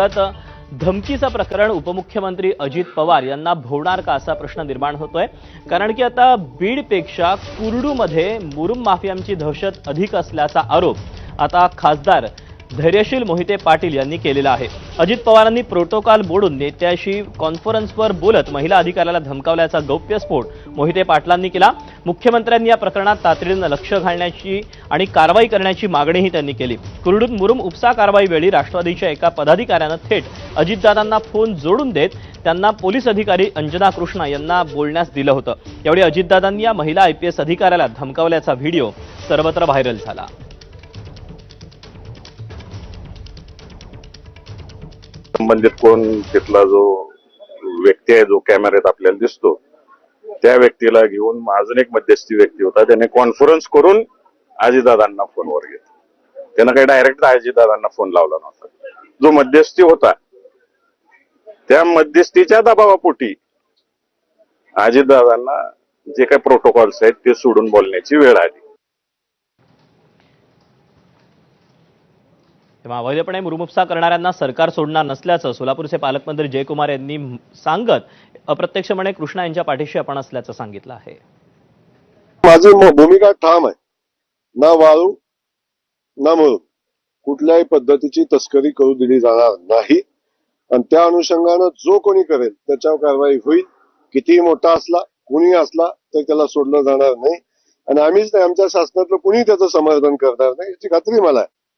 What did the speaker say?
धमकीचं प्रकरण उपमुख्यमंत्री अजित पवार यांना भोवणार का असा प्रश्न निर्माण होतोय. कारण की आता बीडपेक्षा कुर्डूमध्ये मुरुम माफियांची दहशत अधिक असल्याचा आरोप. आता खासदार धैर्यशील मोहिते पाटील यांनी केलेला आहे. अजित पवारांनी प्रोटोकॉल मोडून नेत्याशी कॉन्फरन्सवर बोलत महिला अधिकाऱ्याला धमकावल्याचा गौप्यस्फोट मोहिते पाटलांनी केला. मुख्यमंत्र्यांनी या प्रकरणात तातडीनं लक्ष घालण्याची आणि कारवाई करण्याची मागणीही त्यांनी केली. कुर्डूत मुरुम उपसा कारवाईवेळी राष्ट्रवादीच्या एका पदाधिकाऱ्यानं थेट अजितदादांना फोन जोडून देत त्यांना पोलीस अधिकारी अंजना कृष्णा यांना बोलण्यास दिलं होतं. यावेळी अजितदादांनी या महिला आय पी एस अधिकाऱ्याला धमकावल्याचा व्हिडिओ सर्वत्र व्हायरल झाला. संबंधित कोण तिथला जो व्यक्ती आहे जो कॅमेऱ्यात आपल्याला दिसतो त्या व्यक्तीला घेऊन अजून एक मध्यस्थी व्यक्ती होता. त्याने कॉन्फरन्स करून आजीदादांना फोनवर घेत त्यानं काही डायरेक्ट आजीदादांना फोन लावला नव्हता. जो मध्यस्थी होता त्या मध्यस्थीच्या दबावापोटी आजीदादांना जे काही प्रोटोकॉल्स आहेत ते सोडून बोलण्याची वेळ आली. तेव्हा अवैधपणे मुरुमुपसा करणाऱ्यांना सरकार सोडणार नसल्याचं सोलापूरचे पालकमंत्री जयकुमार यांनी सांगत अप्रत्यक्षपणे कृष्णा यांच्या पाठीशी आपण असल्याचं सांगितलं आहे. माझी भूमिका ठाम आहे. ना वाळू ना मळू. कुठल्याही पद्धतीची तस्करी करू दिली जाणार नाही. आणि त्या अनुषंगानं जो कोणी करेल त्याच्यावर कारवाई होईल. कितीही मोठा असला कुणी असला तर त्याला सोडलं जाणार नाही. आणि आम्हीच नाही आमच्या शासनातलं कुणी त्याचं समर्थन करणार नाही याची खात्री मला आहे.